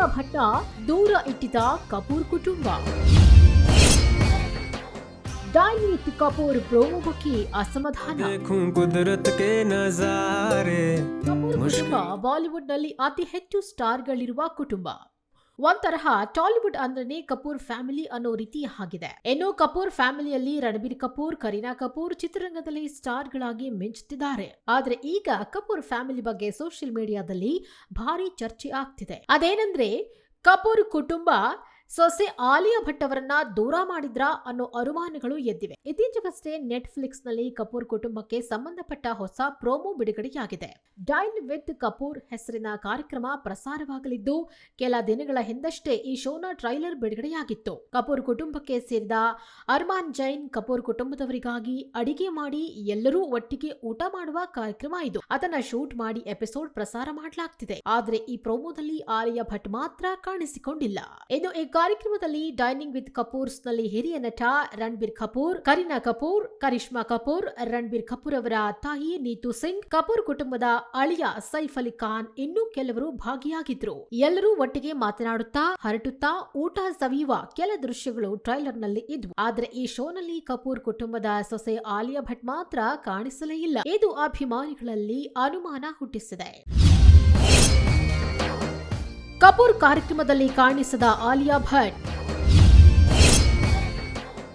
ಸೋನಿಯಾ ಭಟ್ಟ ದೂರ ಇಟ್ಟಿದ ಕಪೂರ್ ಕುಟುಂಬ. ಡಾಯ್ನೀತ್ ಕಪೂರ್ ಪ್ರೋಮೋ ಬಗ್ಗೆ ಅಸಮಾಧಾನ ಕಪೂರ್ ಕುಟುಂಬ ಬಾಲಿವುಡ್ನಲ್ಲಿ ಅತಿ ಹೆಚ್ಚು ಸ್ಟಾರ್ ಗಳಿರುವ ಕುಟುಂಬ. ಒಂತರಹ ಟಾಲಿವುಡ್ ಅಂದ್ರೆ ಕಪೂರ್ ಫ್ಯಾಮಿಲಿ ಅನ್ನೋ ರೀತಿ ಆಗಿದೆ. ಇನ್ನು ಕಪೂರ್ ಫ್ಯಾಮಿಲಿಯಲ್ಲಿ ರಣಬೀರ್ ಕಪೂರ್, ಕರೀನಾ ಕಪೂರ್ ಚಿತ್ರರಂಗದಲ್ಲಿ ಸ್ಟಾರ್ ಗಳಾಗಿ ಮಿಂಚುತ್ತಿದ್ದಾರೆ ಆದ್ರೆ ಈಗ ಕಪೂರ್ ಫ್ಯಾಮಿಲಿ ಬಗ್ಗೆ ಸೋಷಿಯಲ್ ಮೀಡಿಯಾದಲ್ಲಿ ಭಾರಿ ಚರ್ಚೆ ಆಗ್ತಿದೆ. ಅದೇನಂದ್ರೆ ಕಪೂರ್ ಕುಟುಂಬ ಸೊಸೆ ಆಲಿಯಾ ಭಟ್ ಅವರನ್ನ ದೂರ ಮಾಡಿದ್ರಾ ಅನ್ನೋ ಅನುಮಾನಗಳು ಎದ್ದಿವೆ. ಇತ್ತೀಚೆಗಷ್ಟೇ ನೆಟ್ಫ್ಲಿಕ್ಸ್ನಲ್ಲಿ ಕಪೂರ್ ಕುಟುಂಬಕ್ಕೆ ಸಂಬಂಧಪಟ್ಟ ಹೊಸ ಪ್ರೋಮೋ ಬಿಡುಗಡೆಯಾಗಿದೆ. ಡೈನ್ ವಿತ್ ಕಪೂರ್ ಹೆಸರಿನ ಕಾರ್ಯಕ್ರಮ ಪ್ರಸಾರವಾಗಲಿದ್ದು, ಕೆಲ ದಿನಗಳ ಹಿಂದಷ್ಟೇ ಈ ಶೋನ ಟ್ರೈಲರ್ ಬಿಡುಗಡೆಯಾಗಿತ್ತು. ಕಪೂರ್ ಕುಟುಂಬಕ್ಕೆ ಸೇರಿದ ಅರ್ಮಾನ್ ಜೈನ್ ಕಪೂರ್ ಕುಟುಂಬದವರಿಗಾಗಿ ಅಡಿಗೆ ಮಾಡಿ ಎಲ್ಲರೂ ಒಟ್ಟಿಗೆ ಊಟ ಮಾಡುವ ಕಾರ್ಯಕ್ರಮ ಇದು. ಅದನ್ನ ಶೂಟ್ ಮಾಡಿ ಎಪಿಸೋಡ್ ಪ್ರಸಾರ ಮಾಡಲಾಗ್ತಿದೆ. ಆದರೆ ಈ ಪ್ರೋಮೋದಲ್ಲಿ ಆಲಿಯಾ ಭಟ್ ಮಾತ್ರ ಕಾಣಿಸಿಕೊಂಡಿಲ್ಲ. ಇದು ಈ ಕಾರ್ಯಕ್ರಮದಲ್ಲಿ ಡೈನಿಂಗ್ ವಿತ್ ಕಪೂರ್ಸ್ನಲ್ಲಿ ಹಿರಿಯ ನಟ ರಣಬೀರ್ ಕಪೂರ್, ಕರೀನಾ ಕಪೂರ್, ಕರಿಷ್ಮಾ ಕಪೂರ್, ರಣಬೀರ್ ಕಪೂರ್ ಅವರ ತಾಯಿ ನೀತು ಸಿಂಗ್, ಕಪೂರ್ ಕುಟುಂಬದ ಅಳಿಯ ಸೈಫ್ ಅಲಿ ಖಾನ್ ಇನ್ನೂ ಕೆಲವರು ಭಾಗಿಯಾಗಿದ್ರು. ಎಲ್ಲರೂ ಒಟ್ಟಿಗೆ ಮಾತನಾಡುತ್ತಾ ಹರಟುತ್ತಾ ಊಟ ಸವಿಯುವ ಕೆಲ ದೃಶ್ಯಗಳು ಟ್ರೈಲರ್ನಲ್ಲಿ ಇದ್ವು. ಆದ್ರೆ ಈ ಶೋನಲ್ಲಿ ಕಪೂರ್ ಕುಟುಂಬದ ಸೊಸೆ ಆಲಿಯಾ ಭಟ್ ಮಾತ್ರ ಕಾಣಿಸಲೇ ಇಲ್ಲ. ಇದು ಅಭಿಮಾನಿಗಳಲ್ಲಿ ಅನುಮಾನ ಹುಟ್ಟಿಸಿದೆ. ಕಪೂರ್ ಕಾರ್ಯಕ್ರಮದಲ್ಲಿ ಕಾಣಿಸದ ಆಲಿಯಾ ಭಟ್.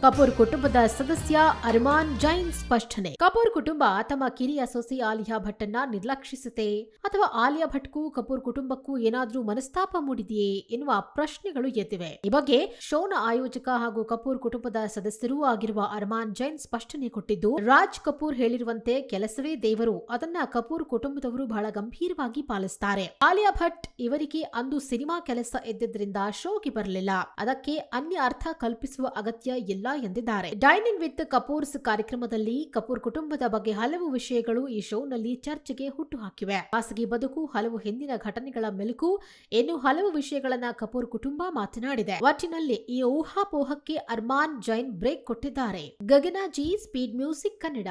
ಕಪೂರ್ ಕುಟುಂಬದ ಸದಸ್ಯ ಅರ್ಮಾನ್ ಜೈನ್ ಸ್ಪಷ್ಟನೆ. ಕಪೂರ್ ಕುಟುಂಬ ತಮ್ಮ ಕಿರಿಯ ಸೊಸೆ ಆಲಿಯಾ ಭಟ್ಟನ್ನ ನಿರ್ಲಕ್ಷಿಸುತ್ತೆ. ಅಥವಾ ಆಲಿಯಾ ಭಟ್ಗೂ ಕಪೂರ್ ಕುಟುಂಬಕ್ಕೂ ಏನಾದ್ರೂ ಮನಸ್ತಾಪ ಮೂಡಿದೆಯೇ ಎನ್ನುವ ಪ್ರಶ್ನೆಗಳು ಎದ್ದಿವೆ. ಈ ಬಗ್ಗೆ ಶೋನ ಆಯೋಜಕ ಹಾಗೂ ಕಪೂರ್ ಕುಟುಂಬದ ಸದಸ್ಯರೂ ಆಗಿರುವ ಅರ್ಮಾನ್ ಜೈನ್ ಸ್ಪಷ್ಟನೆ ಕೊಟ್ಟಿದ್ದು, ರಾಜ್ ಕಪೂರ್ ಹೇಳಿರುವಂತೆ ಕೆಲಸವೇ ದೇವರು, ಅದನ್ನ ಕಪೂರ್ ಕುಟುಂಬದವರು ಬಹಳ ಗಂಭೀರವಾಗಿ ಪಾಲಿಸುತ್ತಾರೆ ಆಲಿಯಾ ಭಟ್ ಇವರಿಗೆ ಅಂದು ಸಿನಿಮಾ ಕೆಲಸ ಎದ್ದಿದ್ದರಿಂದ ಶೋಗೆ ಬರಲಿಲ್ಲ. ಅದಕ್ಕೆ ಅನ್ಯ ಅರ್ಥ ಕಲ್ಪಿಸುವ ಅಗತ್ಯ ಇಲ್ಲ ಎಂದಿದ್ದಾರೆ. ಡೈನಿಂಗ್ ವಿತ್ ಕಪೂರ್ಸ್ ಕಾರ್ಯಕ್ರಮದಲ್ಲಿ ಕಪೂರ್ ಕುಟುಂಬದ ಬಗ್ಗೆ ಹಲವು ವಿಷಯಗಳು ಈ ಶೋನಲ್ಲಿ ಚರ್ಚೆಗೆ ಹುಟ್ಟು ಹಾಕಿವೆ ಖಾಸಗಿ ಬದುಕು, ಹಲವು ಹಿಂದಿನ ಘಟನೆಗಳ ಮೆಲುಕು, ಇನ್ನು ಹಲವು ವಿಷಯಗಳನ್ನ ಕಪೂರ್ ಕುಟುಂಬ ಮಾತನಾಡಿದೆ. ಒಟ್ಟಿನಲ್ಲಿ ಈ ಊಹಾಪೋಹಕ್ಕೆ ಅರ್ಮಾನ್ ಜೈನ್ ಬ್ರೇಕ್ ಕೊಟ್ಟಿದ್ದಾರೆ. ಗಗನಾಜಿ ಸ್ಪೀಡ್ ಮ್ಯೂಸಿಕ್ ಕನ್ನಡ